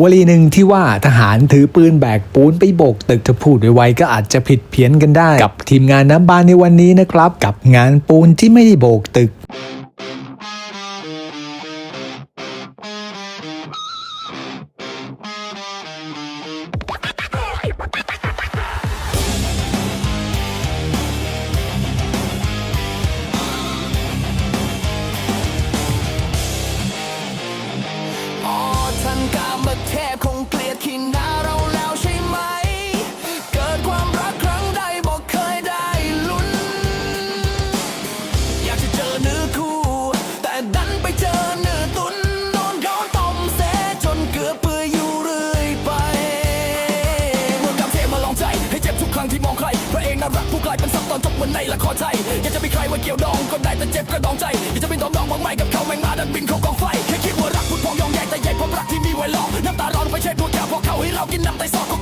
วลีหนึ่งที่ว่าทหารถือปืนแบกปูนไปโบกตึกถ้าพูดไวๆก็อาจจะผิดเพี้ยนกันได้ กับทีมงานน้ำบานในวันนี้นะครับ กับงานปูนที่ไม่ได้โบกตึก ท่านกามเทพคงเกลียดขี้หน้าเราแล้วใช่ไหม เกิดความรักครั้งใดบอกเคยได้ลุ้น อยากจะเจอเนื้อคู่ แต่ดันไปเจอเนื้อตุนโดนโดนต้มเสจนเกือบเปื่อยอยู่เรื่อยไปเมื่อกำเทพมาลองใจ ให้เจ็บทุกครั้งที่มองใครพระเอกน่ารักผู้กลายเป็นซับตอนจบเหมือนในละครไทยอยากจะมีใครว่าเกี่ยวดองก็ได้แต่เจ็บกระดองใจอยากจะเป็นดองดองบางไม่กับเขาแม่งมาดันบินเขากอง ไว้หลอกน้ำตาร้อนไปเช็ดดวงแก้วพอเขาให้เรากินน้ำไตซอกก็เกินไปไม่ไหวเลยจะหวังนางไม่ปองอะไรไม่ดอก